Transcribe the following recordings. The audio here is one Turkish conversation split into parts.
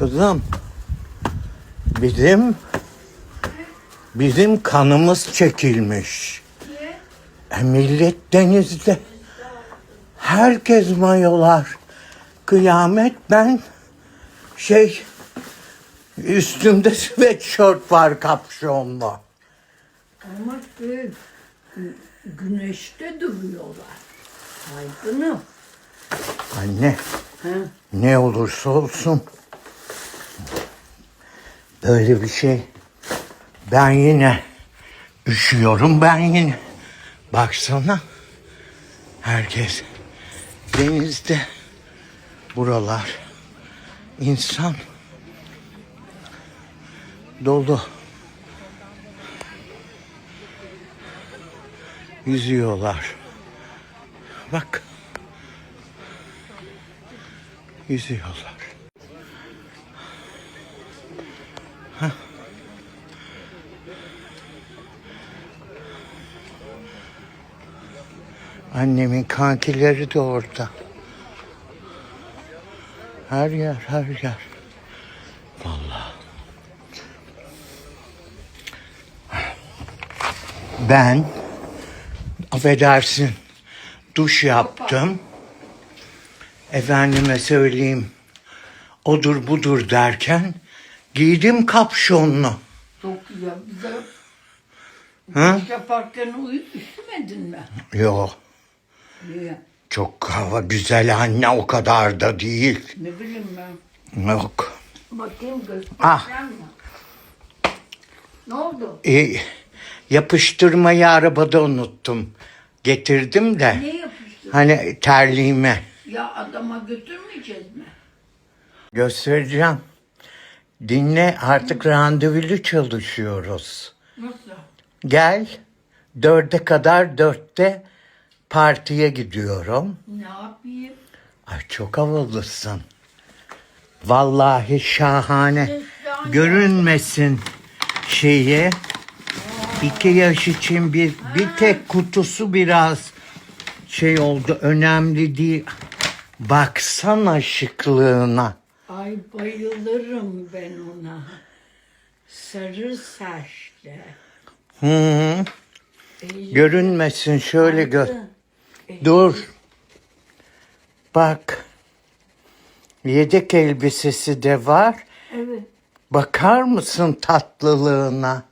Kızım. Bizim bizim kanımız çekilmiş. E, millet denizde. Herkes mayolar. Kıyamet ben şey üstümde sweatshirt var kapşonlu. Ama gü- güneşte duruyorlar. Saygınım. Anne Ha? ne olursa olsun böyle bir şey. Ben yine üşüyorum ben yine. Baksana herkes denizde. Buralar insan dolu. Yüzüyorlar. Bak. Yüzüyorlar Annemin kankileri de orada. Her yer, her yer. Vallahi. Ben affedersin duş yaptım. Efendime söyleyeyim odur budur derken giydim kapşonlu. Çok ya bize Hı? yaparken uyup üşümedin mi? Yok Niye? çok hava güzel anne o kadar da değil. Ne bileyim ben. Yok. Bakayım göstereceğim Ah. mi? Ne oldu? E, yapıştırmayı arabada unuttum. Getirdim de. Ne yapıyorsun? Hani terliğime. Ya adama götürmeyeceğiz mi? Göstereceğim. Dinle artık randevulu çalışıyoruz. Nasıl? Gel. Dörde kadar dörtte partiye gidiyorum. Ne yapayım? Ay çok havalısın. Vallahi şahane. Görünmesin şeyi. İki yaş için bir bir tek kutusu biraz şey oldu. Önemli değil. Baksana şıklığına. Ay bayılırım ben ona. Sarı saçlı. Hı, Eli görünmesin şöyle gör. Dur. Bak. Yedek elbisesi de var. Evet. Bakar mısın tatlılığına?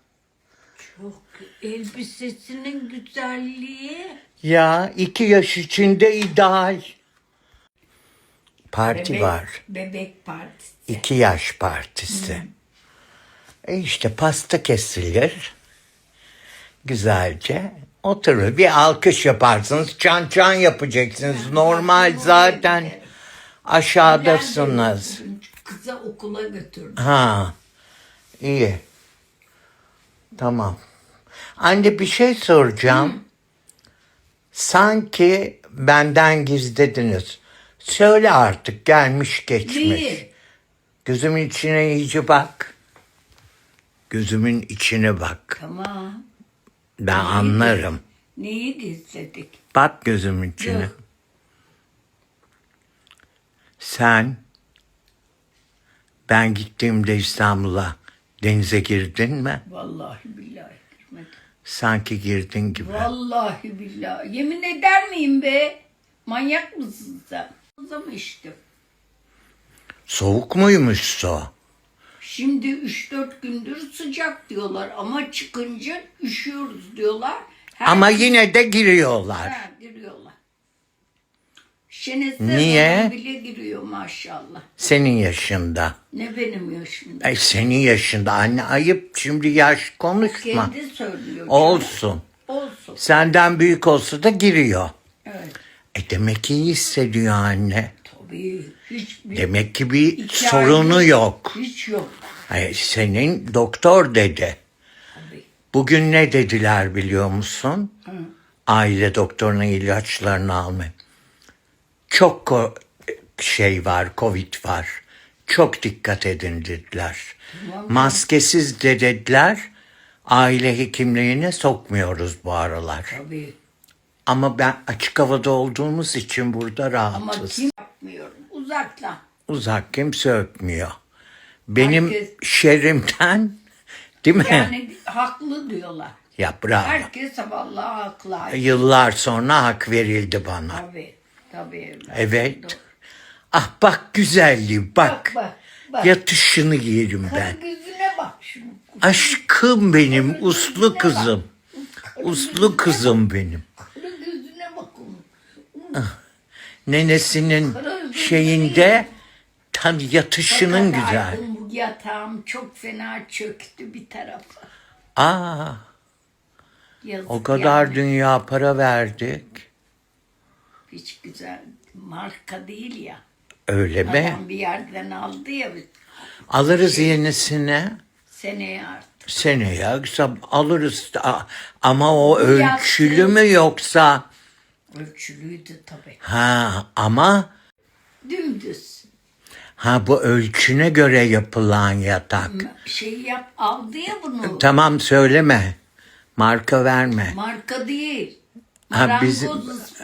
Çok elbisesinin güzelliği. Ya iki yaş içinde ideal. Parti Bebek, var. Bebek partisi. İki yaş partisi. E işte pasta kesilir. Güzelce. Oturur. Bir alkış yaparsınız. Çan çan yapacaksınız. Normal zaten aşağıdasınız. Ben de Kıza okula götürdüm. Ha. iyi. Tamam. Anne bir şey soracağım. Sanki benden gizlediniz. Söyle artık gelmiş geçmiş. Değil. Gözümün içine iyice bak. Gözümün içine bak. Tamam. Ben anlarım. Neyi gizledik? Bak gözümün içine. Yok. Sen ben gittiğimde İstanbul'a denize girdin mi? Vallahi billahi girmedim. Sanki girdin gibi. Vallahi billahi. Yemin eder miyim be? Manyak mısın sen? Kıza mı içtim? Soğuk muymuş su? Şimdi 3-4 gündür sıcak diyorlar ama çıkınca üşüyoruz diyorlar. Her Ama yine de giriyorlar. Ha, giriyorlar. Şenesi Niye? bile giriyor maşallah. Senin yaşında. Ne benim yaşımda. Ay senin yaşında anne ayıp şimdi yaş konuşma. Kendi söylüyor. Olsun. Olsun. Senden büyük olsa da giriyor. Evet. E demek ki iyi hissediyor anne. Tabii. Hiçbir Demek ki bir sorunu yok. Hiç yok. Ay, senin doktor dedi. Tabii. Bugün ne dediler biliyor musun? Hı. Aile doktoruna ilaçlarını alma. Çok şey var, covid var. Çok dikkat edin dediler. Tamam. Maskesiz de dediler. Aile hekimliğine sokmuyoruz bu aralar. Tabii. Ama ben açık havada olduğumuz için burada Ama rahatız. kim yapmıyor? Uzaktan. Uzak kimse öpmüyor. Benim Herkes- şerrimden değil mi? Yani haklı diyorlar. ya bravo. Herkes vallahi haklı. Yıllar sonra hak verildi bana. Tabii. Tabii. evladım. Evet. Ah bak güzelliği bak. Bak bak. bak. Yatışını yerim ben. Gözüne bak şunu. Aşkım benim, uslu kızım. Uslu kızım benim. Nenesinin şeyinde tam yatışının Fakat güzel. Aydın bu yatağım çok fena çöktü bir tarafa. Aa, Yazık o kadar yani. dünya para verdik. Hiç güzel. Marka değil ya. Öyle mi? Adam bir yerden aldı ya bir Alırız yenisini. seneye artık. Seneye alırız. da- Ama o ölçülü mü yoksa? Ölçülüydü tabii. Ha ama Dümdüz. ha bu ölçüne göre yapılan yatak. Şey yap aldı ya bunu. Tamam söyleme. Marka verme. Marka değil. Ha, Marangoz bizim-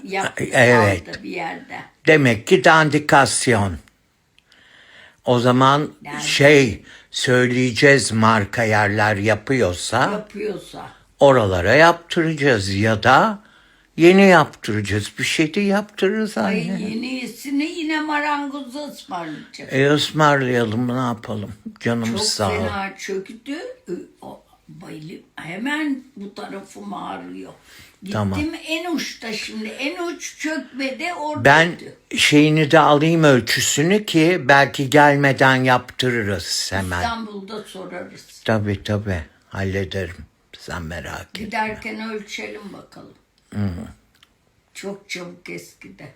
yaptı Evet. aldı bir yerde. Demek ki dandikasyon. O zaman Yani- şey söyleyeceğiz marka yerler yapıyorsa Yapıyorsa. oralara yaptıracağız ya da yeni yaptıracağız. Bir şey de yaptırırız Ay anne. yenisini yine marangoza ısmarlayacak. E ısmarlayalım ne yapalım. Canımız Çok sağ ol. fena çöktü. O, bayılıp hemen bu tarafım ağrıyor. Gittim Tamam. en uçta şimdi. En uç çökmedi orada. Ben şeyini de alayım ölçüsünü ki belki gelmeden yaptırırız hemen. İstanbul'da sorarız. Tabii tabii hallederim. Sen merak etme. Giderken ölçelim bakalım. Çok çabuk eskidi.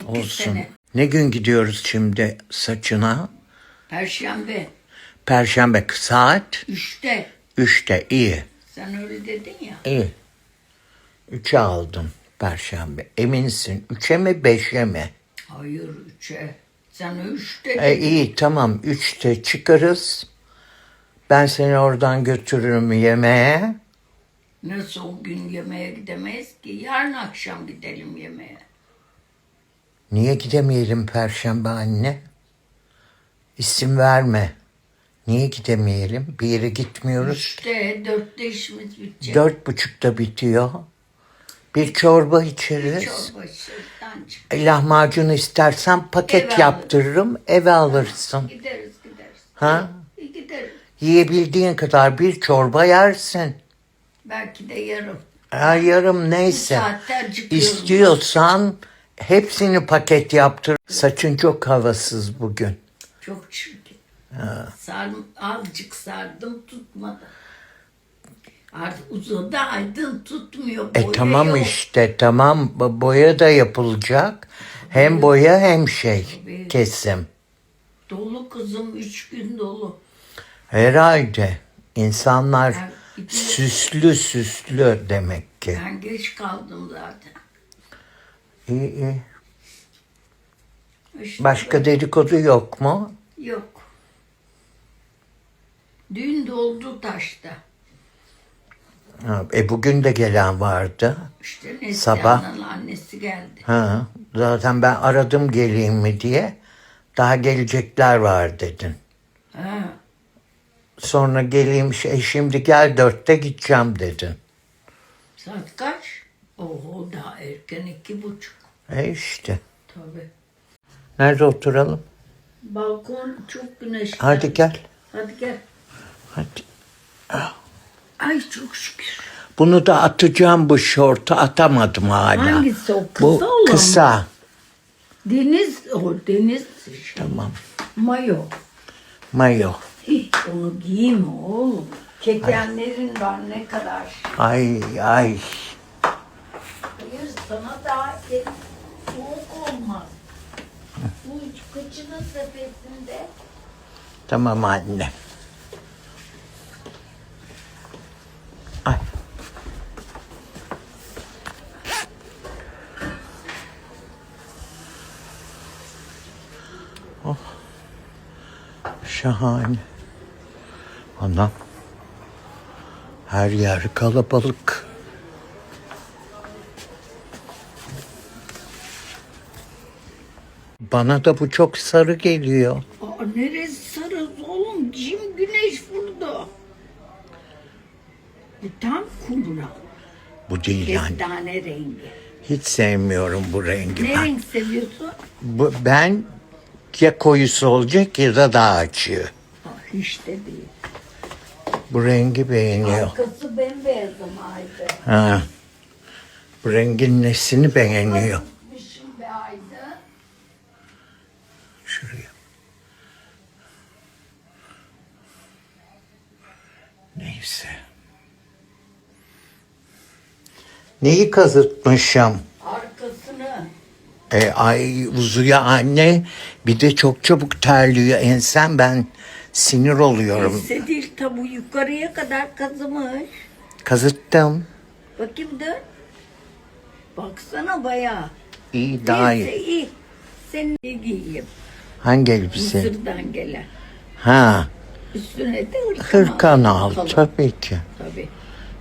İki Olsun. sene. Ne gün gidiyoruz şimdi saçına? Perşembe. Perşembe saat Üçte. 3'te iyi. Sen öyle dedin ya. İyi. 3'e aldım perşembe. Eminsin 3'e mi 5'e mi? Hayır üçe. Sen üçte E, iyi tamam 3'te çıkarız. Ben seni oradan götürürüm yemeğe. Nasıl o gün yemeğe gidemeyiz ki? Yarın akşam gidelim yemeğe. Niye gidemeyelim perşembe anne? İsim verme. Niye gidemeyelim? Bir yere gitmiyoruz. Üçte, dörtte işimiz bitecek. Dört buçukta bitiyor. Bir çorba içeriz. Çorba şırdan çık. E, Lahmacun istersen paket Eve yaptırırım eve alırsın. Gideriz gideriz. Ha? Gideriz. Yiyebildiğin kadar bir çorba yersin. Belki de yarım. Ha, yarım neyse. İstiyorsan hepsini paket yaptır. Saçın çok havasız bugün. Çok çirkin. Sarm, azıcık sardım tutmadı. Artık uzadı aydın tutmuyor. E boya tamam yok. işte tamam Bo- boya da yapılacak. Hem boya hem şey Tabii. kesim. Dolu kızım üç gün dolu. Herhalde insanlar gidiyorum. Süslü süslü demek ki. Ben geç kaldım zaten. İyi iyi. İşte Başka dedikodu yok mu? Yok. Dün doldu taşta. Ha, E bugün de gelen vardı. İşte Sabah. Neslihan'ın annesi geldi. Ha, zaten ben aradım geleyim mi diye. Daha gelecekler var dedin. Ha, Sonra geleyim şey, şimdi gel dörtte gideceğim dedin. saat kaç? Oho daha erken iki buçuk. E işte. Tabii. Nerede oturalım? Balkon çok güneşli. Hadi gel. Hadi gel. Hadi. Ay çok şükür. Bunu da atacağım bu şortu atamadım hala. Hangisi o? Kısa Bu olan mı? kısa. Deniz, o deniz şey, Tamam. mayo. Mayo. Onu giyme oğlum. Kekenlerin var ne kadar. Ay ay. Hayır sana daha el soğuk olmaz. Bu üç kıçının tepesinde Tamam anne. Ay. Oh. Şahane. Anam. Her yer kalabalık. Bana da bu çok sarı geliyor. Aa, neresi sarı oğlum? Cim güneş vurdu. Bu tam kumra. Bu değil yani. Kestane rengi. Hiç sevmiyorum bu rengi Ne ben. renk seviyorsun? Bu, ben ya koyusu olacak ya da daha açığı. Aa, hiç de değil. Bu rengi beğeniyor. Arkası bembeyaz ama Ayda. Ha. Bu rengin nesini beğeniyor. Gitmişim be Ayda. Şuraya. Neyse. Neyi kazıtmışım? Arkasını. E, ay uzuya anne bir de çok çabuk terliyor ensem ben sinir oluyorum. Sedil tabu yukarıya kadar kazımış. Kazıttım. Bakayım dön. Baksana bayağı. İyi daha Neyse iyi. iyi. Seni ne giyeyim? Hangi elbise? Mısır'dan gelen. Ha, Üstüne de hırkan, hırkan al Kalın. tabii ki. Tabii.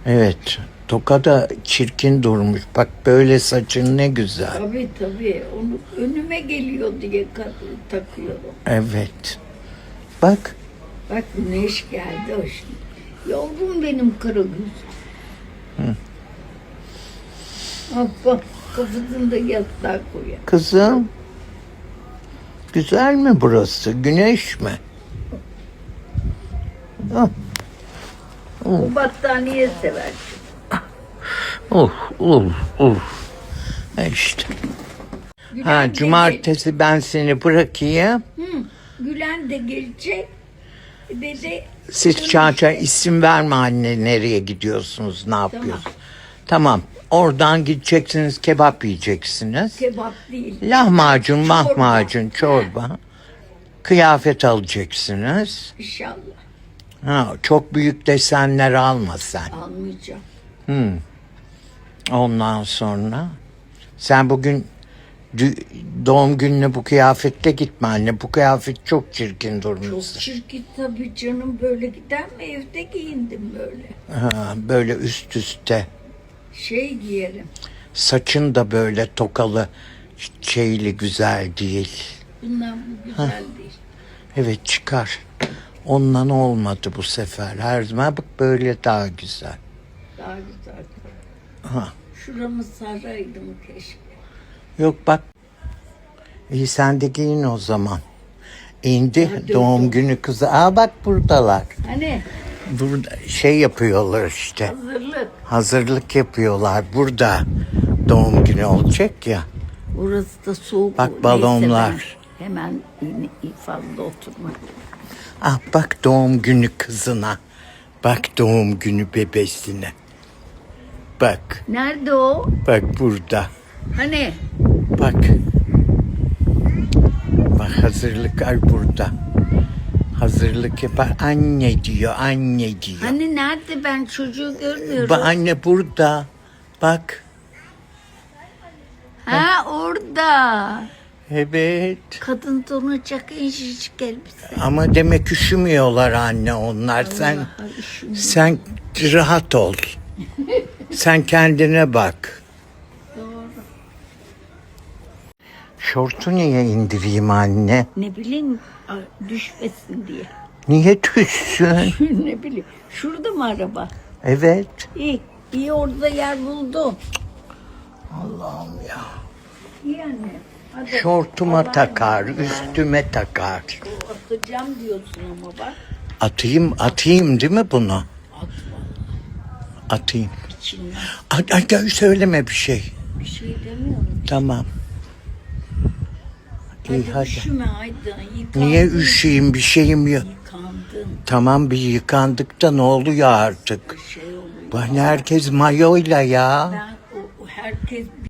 Evet. Toka da çirkin durmuş. Bak böyle saçın ne güzel. Tabii tabii. Onu önüme geliyor diye takıyorum. Evet. Bak Bak güneş geldi şimdi. Yavrum benim kara gözüm. Bak bak kafasını da yastığa koyuyor. kızım. Güzel mi burası? Güneş mi? Ah, Bu battaniye sever. Uf, uf, uf. E işte. Gülen Ha, cumartesi ben seni bırakayım. Hı, Gülen de gelecek. Dedi Siz çağça isim verme anne nereye gidiyorsunuz, ne yapıyorsunuz. Tamam. Oradan gideceksiniz, kebap yiyeceksiniz. kebap değil. Lahmacun, mahmacun, çorba. Kıyafet alacaksınız. İnşallah Ha, çok büyük desenler alma sen. almayacağım. Ondan sonra sen bugün doğum gününe bu kıyafetle gitme anne. Bu kıyafet çok çirkin Çok durmuş. çirkin tabii canım böyle gider mi? Evde giyindim böyle. Ha, böyle üst üste. Şey giyerim. Saçın da böyle tokalı şeyli güzel değil. Bundan bu güzel değil. Evet çıkar. Ondan olmadı bu sefer. Her zaman bak böyle daha güzel. Daha güzel. Ha. Şuramı saraydım keşke. Yok bak. İyi sen de giyin o zaman. İndi Hadi doğum bakalım. günü kızı. Aa bak buradalar. Hani Burada şey yapıyorlar işte. hazırlık. Hazırlık yapıyorlar. Burada doğum günü olacak ya. Burası da soğuk. Bak Neyse balonlar. ben Hemen fazla oturmak. Ah bak doğum günü kızına. Bak doğum günü bebesine. Bak. Nerede o? Bak burada. Hani? Bak. Bak hazırlıklar burada. Hazırlık yapar. Anne diyor, anne diyor. Hani nerede ben çocuğu görmüyorum. Bak anne burada. Bak. ha orada. Evet. Kadın donacak incecik elbise. Ama demek üşümüyorlar anne onlar. Sen şu- sen rahat ol. sen kendine bak. Şortu niye indireyim anne? Ne bileyim düşmesin diye. Niye düşsün? ne bileyim. Şurada mı araba? Evet. İyi. iyi orada yer buldum. Allah'ım ya. İyi anne. Hadi. Şortuma Allah'a takar, emanet. üstüme takar. Atacağım diyorsun ama bak. Atayım, atayım değil mi bunu? Atma Atayım. içinden. Ay, ay, söyleme bir şey. Bir şey demiyorum. Tamam. İyi Hadi, üşüme. Yıkandın. Niye üşüyeyim bir şeyim yok. Yıkandın. Tamam bir yıkandık da ne oluyor artık? Bir şey oluyor. Bu hani herkes mayoyla ya. Ben o herkes